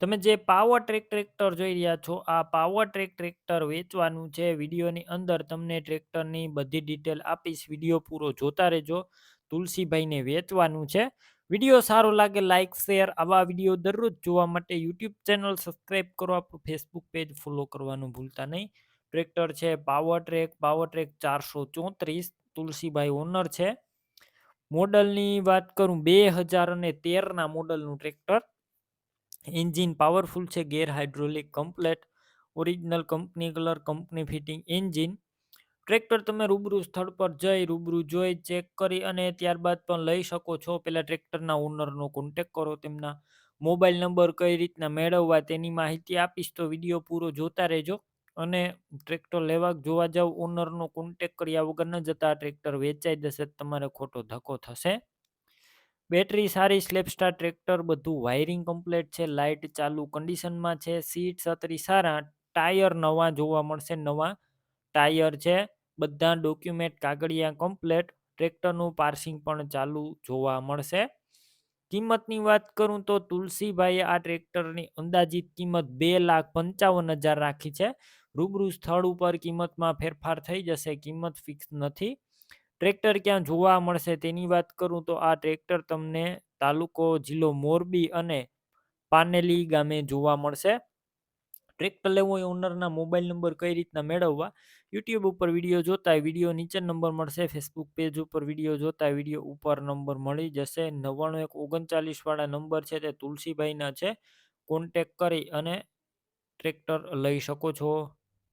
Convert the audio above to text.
તમે જે power track tractor જોઈ રહ્યા છો, આ પાવર ટ્રેક ટ્રેક્ટર વેચવાનું છે. વિડીયોની અંદર તમને ટ્રેક્ટરની બધી ડિટેલ આપીશ. વીડિયો પૂરો જોતા રહેજો. તુલસીભાઈને વેચવાનું છે. વીડિયો સારો લાગે લાઇક શેર, આવા વીડિયો દરરોજ જોવા માટે યુટ્યુબ ચેનલ સબસ્ક્રાઈબ કરો. આપણું ફેસબુક પેજ ફોલો કરવાનું ભૂલતા નહીં. ટ્રેક્ટર છે, પાવર ટ્રેક પાવર ટ્રેક ચારસો ચોત્રીસ. તુલસીભાઈ ઓનર છે. મોડલની વાત કરું, બે હજાર અને તેરના મોડલનું ટ્રેક્ટર. એન્જિન પાવરફુલ છે, gear hydraulic complete, original company colour, company fitting engine. Tractor તમે રૂબરૂ સ્થળ પર જઈ, રૂબરૂ જોઈ, ચેક કરી અને ત્યારબાદ પણ લઈ શકો છો. પેલા ટ્રેક્ટરના ઓનરનો કોન્ટેક કરો, તેમના મોબાઈલ નંબર કઈ રીતના મેળવવા તેની માહિતી આપીશ તો વીડિયો પૂરો જોતા રહેજો અને ટ્રેક્ટર લેવા જોવા જાવ, ઓનરનો કોન્ટેક કર્યા વગર ન જતા ટ્રેક્ટર વેચાઈ જશે, તમારે ખોટો ધક્કો થશે. બેટરી સારી, સ્લેપસ્ટાર ટ્રેક્ટર બધું, વાયરિંગ કમ્પ્લીટ છે, લાઇટ ચાલુ, કન્ડિશનમાં છે, સીટ છત્રી સારા, ટાયર નવા જોવા મળશે, નવા ટાયર છે, બધા ડોક્યુમેન્ટ કાગળિયા કમ્પ્લેટ, ટ્રેક્ટરનું પાર્સિંગ પણ ચાલુ જોવા મળશે. કિંમતની વાત કરું તો તુલસીભાઈએ આ ટ્રેક્ટરની અંદાજિત કિંમત બે લાખ પંચાવન હજાર રાખી છે. રૂબરૂ સ્થળ ઉપર કિંમતમાં ફેરફાર થઈ જશે, કિંમત ફિક્સ નથી. ટ્રેક્ટર ક્યાં જોવા મળશે તેની વાત કરું તો આ ટ્રેક્ટર તમને તાલુકો જિલ્લો મોરબી અને પાનેલી ગામે જોવા મળશે. ટ્રેક્ટર લેવો હોય ઓનરના મોબાઈલ નંબર કઈ રીતના મેળવવા? યુટ્યુબ ઉપર વીડિયો જોતા વીડિયો નીચે નંબર મળશે. ફેસબુક પેજ ઉપર વીડિયો જોતા વીડિયો ઉપર નંબર મળી જશે. નવ્વાણું એક ઓગણચાલીસવાળા નંબર છે તે તુલસીભાઈના છે. કોન્ટેક કરી અને ટ્રેક્ટર લઈ શકો છો.